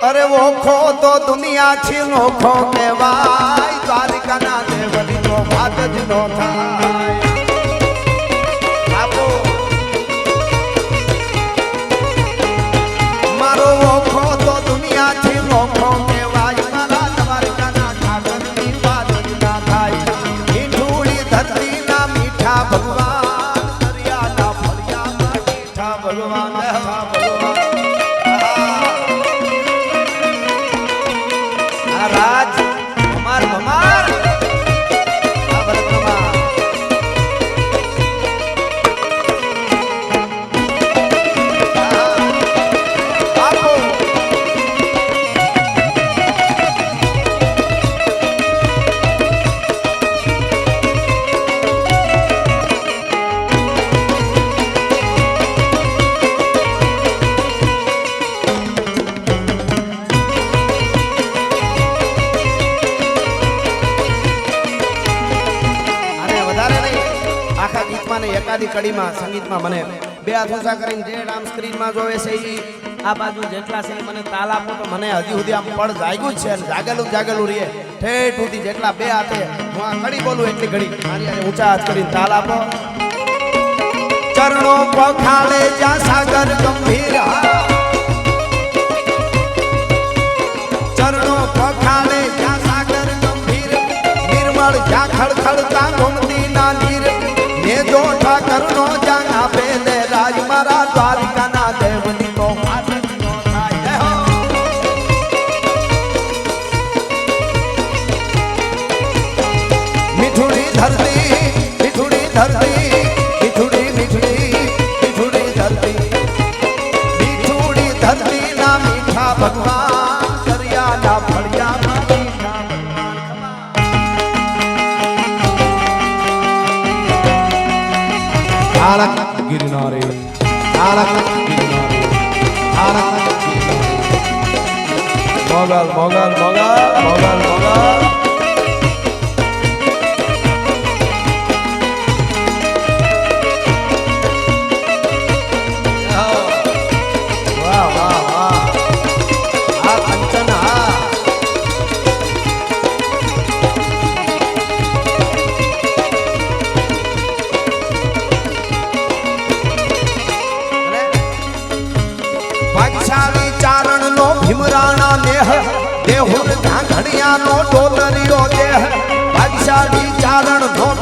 અરે ઓખો તો દુનિયા છે નોખો કહેવાય. દ્વારિકાના દેવની તો વાત જ નો થાય. આપો કડીમાં, સંગીતમાં મને બે હાથ ઊંચા કરીને જે આમ સ્ક્રીનમાં જોવે છે એ આ બાજુ જેટલા છે મને તાલ આપો તો મને હજી સુધી આમ પડ જાગ્યું જ છે જાગેલું જાગેલું રહીએ. ઠેઠ સુધી જેટલા બે હાથે હું આ કડી બોલું એટલી ઘડી મારી ઊંચા હાથ કરીને તાલ આપો. ચરણો પખાડે જા સાગર ગંભીર ચરણો પખાડે જા સાગર ગંભીર. નિર્મળ જ્યાં ખડખડતા ઘૂમતી ના નીર ને જો તારક ગિરનારે તારક ગિરનારે તારક ગિરનારે મોગલ મોગલ મોગલ મોગલ મોગલ વાહ વાહ વાહ આ કંચન હા દેહુર ઘાઘડિયા નો ડોલરિયો દેહ ભાગશાળી ચારણ નો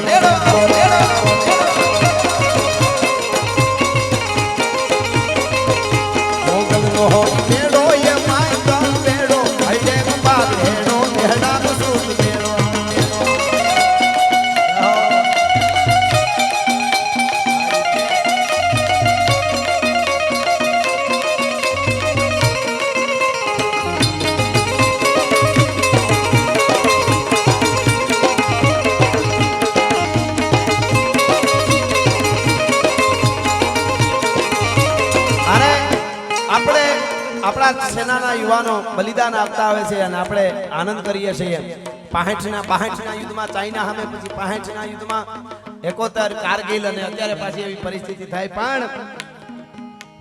Rodeiro, rodeiro બલિદાન આપતા આવે છે અને આપણે આનંદ કરીએ છીએ. પાહેઠના પાહેઠના યુદ્ધમાં ચાઇના સામે પછી પાહેઠના યુદ્ધમાં એકોતર કારગિલ અને અત્યારે પાછી એવી પરિસ્થિતિ થાય. પણ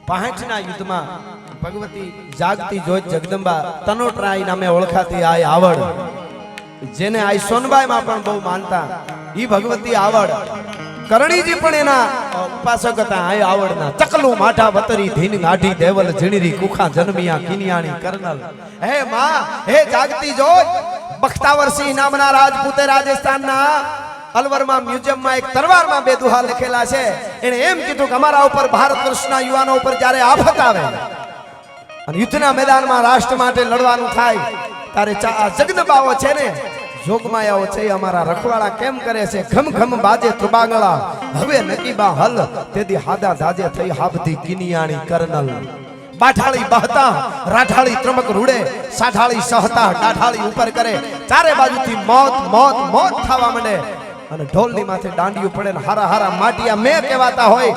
પાહેઠના યુદ્ધમાં ભગવતી જાગતી જોત જગદંબા તનોટરાય નામે ઓળખાતી આ આવડ, જેને આ સોનબાઈમાં પણ બહુ માનતા. ઈ ભગવતી આવડ કરણીજી પણ એના ઉપાસક હતા આ આવડના. ચકલું માઠા વતરી ધીન ગાઢી દેવલ ઝીણરી કુખા જન્મિયા કિનિયાણી કર્નલ. હે માં, હે જાગતી જોત બખ્તાવરસિંહ નામના રાજપૂતે રાજસ્થાનના અલવરમાં મ્યુઝિયમમાં એક તરવારમાં બે દુહા લખેલા છે. એણે એમ કીધું કે અમારા ઉપર ભારત વર્ષના યુવાનો ઉપર જ્યારે આફત આવે અને યુદ્ધના મેદાનમાં રાષ્ટ્ર માટે લડવાનું થાય, ત્યારે આ છે ને જોગમાયાઓ છે, અમારા રખવાડા કેમ કરે છે? ઘમ ઘમ બાજે ત્રુબાંગળા હવે નકીબા હલ, તેથી હાદા ધાજે થઈ હાબધી કિનિયાણી કરનલ. બાઠાળી બહતા, રાઠાળી ત્રમક રૂડે, સાઠાળી સહતા ડાઠાળી ઉપર કરે. ચારે બાજુથી મોત મોત મોત થવા માંડે. અને ઢોલની માથે દાંડિયું પડે ને હારા હારા માટિયા મેં કહેવાતા હોય.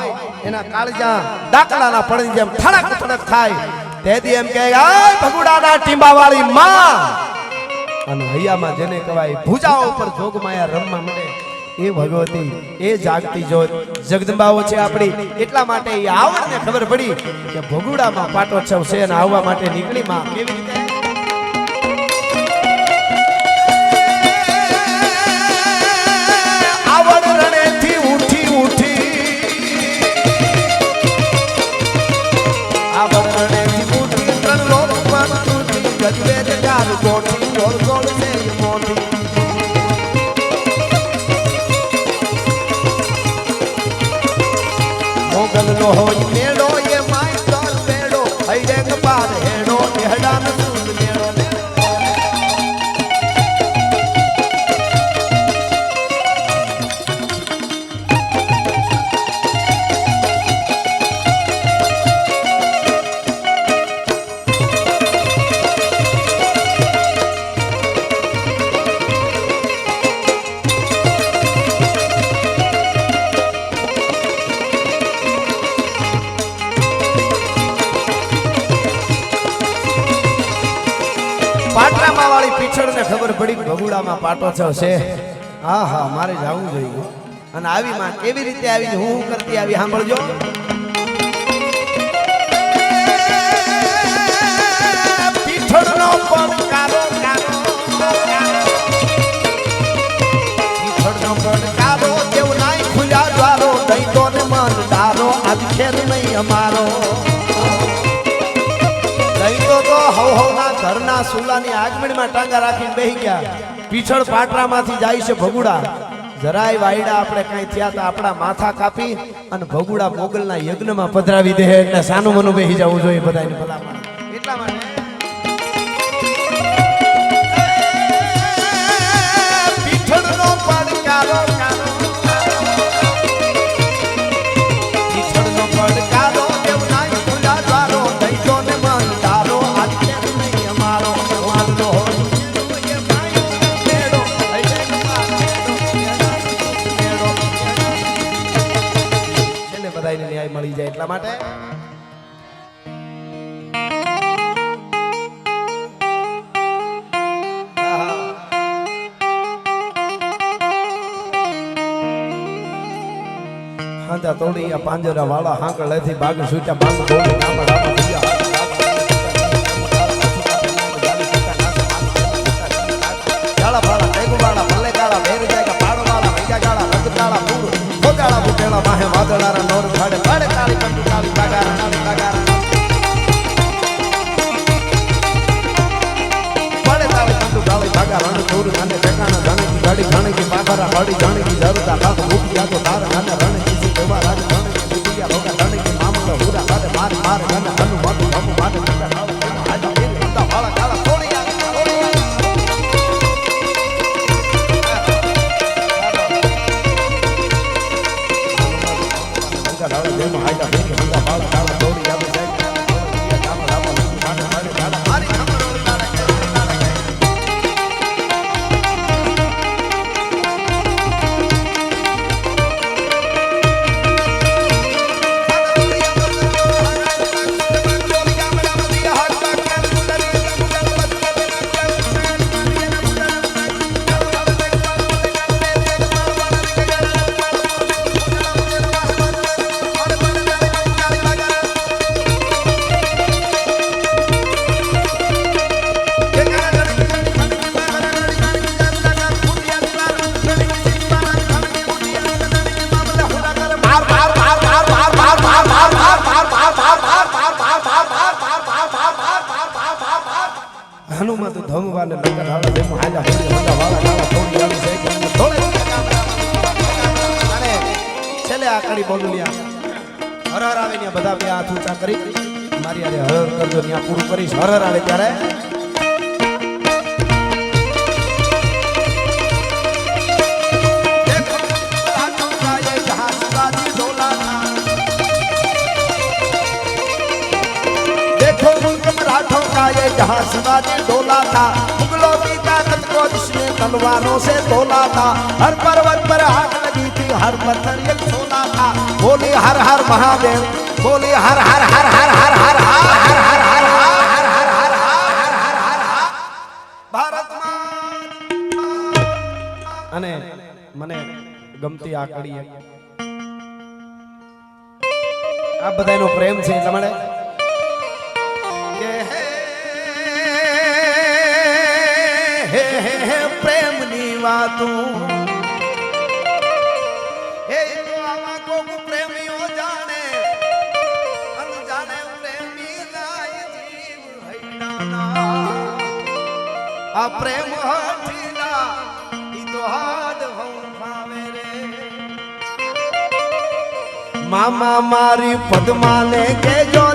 એના કાળજા ડાકલાના પડે જેમ થડક થડક થાય. તેથી એમ આ ભગુડાના ટીંબાવાળી માં અને હૈયામાં જેને કહેવાય ભુજાઓ ઉપર જોગમાયા રમવા મળે એ ભગવતી, એ જાગતી જોત. જગદંબાઓ છે આપણી. એટલા માટે એ આવડને ખબર પડી કે ભગુડામાં પાટોત્સવ છે અને આવવા માટે નીકળી માં કેવી રીતે? આવડ ખબર પાટો કે છે? હા હા, મારે જવું જોઈએ. અને આવી માં કેવી રીતે આવી હું હું કરતી આવી, સાંભળજો. પીછળનો પડકારો, કારો ખુલ્યા દ્વારો, દઈ તો ને મન ડારો આજ ખેર નહીં અમારો. નહીં હો ના ઘરના સુલાની આગમણીમાં ટાંગા રાખીને બેહી ગયા. પીછળ પાટરામાંથી જાય છે ભગુડા. જરાય વાયડા આપણે કઈ થયા તો આપણા માથા કાપી અને ભગુડા મોગલના યજ્ઞમાં પધરાવી દે. એટલે સાનું મનું બેહી જવું જોઈએ બધાને ભલામણ. એટલા માટે પાંજા તોડી આ પાંજરા વાળા હાંકળેથી બાગ સૂચા બાગ તોડી નામ વાદળારા નોર ભાડે ભાડે કાળી કંટુ કાળી કાગારા કાળી કાગારા ભાડે કાળી કંટુ કાળી કાગારા રણ ચોર ધાને ઠેકાણા ધાને ગાડી ધાણે કે પાઘરા ભાડી ધાણે કે જરૂર તાકાત મૂકી આ તો તાર ધાને રણે હાર ગન હનુમત હનુમાન હાડા હાડા હાડા હાડા હનુમત ધમવા ને લંગર હાલા જેમ હાલા હેડી હાલા વાળા ગાલા થોડી આવી છે કે થોડે અને છેલ્લે આ કડી બોલું હર હર આવે ને બધા બે હાથ ઊંચા કરી. મારી અરે હર કરજો, ત્યાં પૂરું કરીશ હર હર આવે ત્યારે. ઠોકાએ જહાં શિવાજી ડોલાતા મુગલો પિતા કટકો દિશને તલવારો સે ડોલાતા હર પર્વત પર આગ લગી થી હર પથ્થર એક સોના था બોલી હર હર મહાદેવ બોલી હર હર હર હર હર હર હર હર હર હર અને મને ગમતી આકડી આ બધાનો પ્રેમ છે એટલે કે હે હે હે પ્રેમની વાતો. હે તો આવા કોક પ્રેમીઓ જાણે અનજાણે પ્રેમી લાય જીવ હૈડાના આ પ્રેમ હઠીલા, ઈ મામા મારી પદ્માને કેજો